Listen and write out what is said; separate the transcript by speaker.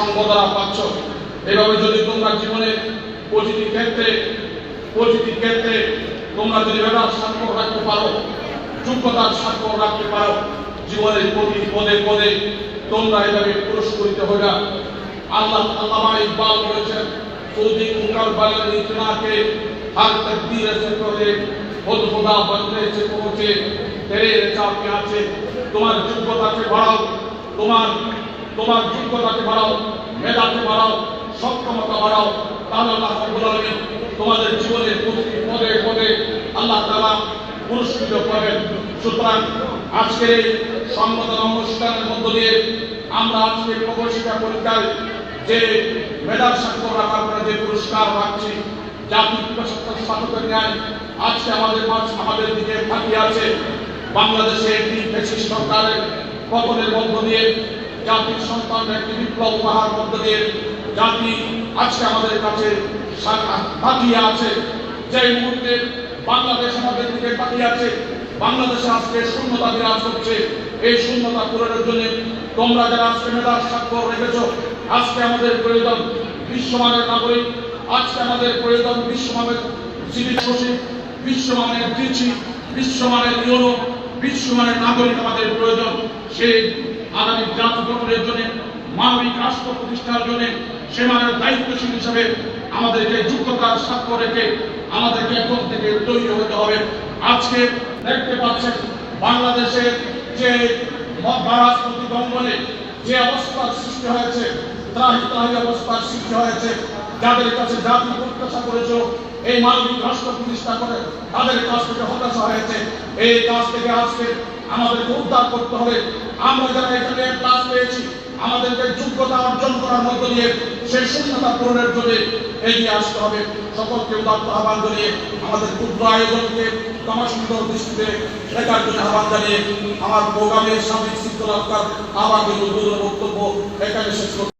Speaker 1: সঙ্গ পাচ্ছ। এভাবে যদি তোমরা জীবনে প্রতিটি ক্ষেত্রে প্রতিটি ক্ষেত্রে তোমরা যদি ব্যবহার স্বাক্ষর রাখতে পারো, যোগ্যতার স্বাক্ষর রাখতে পারো, জীবনের প্রতি পদে পদে তোমরা এভাবে পুরস্কৃত হয়ে না আল্লাহ আল্লামা ইকবাল বলেছেন সৌদি কুকার বালের ইতনাকে হার তকদীর সে করে খোদ বদলে সে পৌঁছে, তেরে রেচা পেঁয়াছে তোমার যোগ্যতাকে বাড়াও, তোমার তোমার যোগ্যতাকে বাড়াও, মেধাকে বাড়াও, সক্ষমতা বাড়াও তাহলে আল্লাহ রাব্বুল আলামিন তোমাদের জীবনে প্রতিটি পদে পদে আল্লাহ তাআলা পুরস্কৃত করবেন। সুতরাং আজকের এই সংবর্ধনা অনুষ্ঠানের মধ্য দিয়ে আমরা আজকে প্রবেশিকা পরীক্ষায় যে মেধার স্বাক্ষর রাখার পরে যে পুরস্কার পাচ্ছি জাতির স্বাগতের ন্যায় আজকে আমাদের মাঝ আমাদের দিকে তাকিয়ে আছে বাংলাদেশে একটি সরকারের পতনের মধ্য দিয়ে জাতির সন্তান একটি বিপ্লব উপহার মধ্য দিয়ে জাতি আজকে আমাদের কাছে তাকিয়ে আছে। যে মুহূর্তে বাংলাদেশ আমাদের দিকে তাকিয়ে আছে, বাংলাদেশে আজকে শূন্যতা বিরাজ করছে। এই শূন্যতা পূরণের জন্য তোমরা যারা আজকে মেধার স্বাক্ষর রেখেছো, আজকে আমাদের প্রয়োজন বিশ্বমানের নাগরিক, আজকে আমাদের প্রয়োজন বিশ্বমানের সিভিল সচিব বিশ্বমানের কৃষি, বিশ্বমানের ইউরো বিশ্বমানের নাগরিক আমাদের প্রয়োজন। সেই আগামী জাতি গঠনের জন্য, মানবিক রাষ্ট্র প্রতিষ্ঠার জন্য সেমানের দায়িত্বশীল হিসাবে আমাদেরকে যোগ্যতার স্বাক্ষর রেখে আমাদেরকে এখন থেকে তৈরি হতে হবে। আজকে দেখতে পাচ্ছেন বাংলাদেশের যে রাজনৈতিক অঙ্গনে যে অবস্থার সৃষ্টি হয়েছে ত্রাহি ত্রাহি অবস্থার সৃষ্টি হয়েছে। যাদের কাছে জাতি প্রত্যাশা করেছিল এই রাষ্ট্র প্রতিষ্ঠা করে তাদের কাছ থেকে হতাশা হয়েছে। এই কাজ থেকে আজকে আমাদেরকে উদ্ধার করতে হবে। আমরা যারা এখানে ক্লাস পেয়েছি, আমাদেরকে যোগ্যতা অর্জন করার মধ্য দিয়ে সেই শূন্যতা পূরণের জন্য এগিয়ে আসতে হবে। সকলকে উদাত্ত আহ্বান জানিয়ে আমাদের ক্ষুদ্র আয়োজনকে তোমার দৃষ্টিতে দেখার জন্য আহ্বান জানিয়ে আমার প্রোগ্রামের সাময়িক শৃঙ্খলা আহ্বান বক্তব্য এখানে শেষ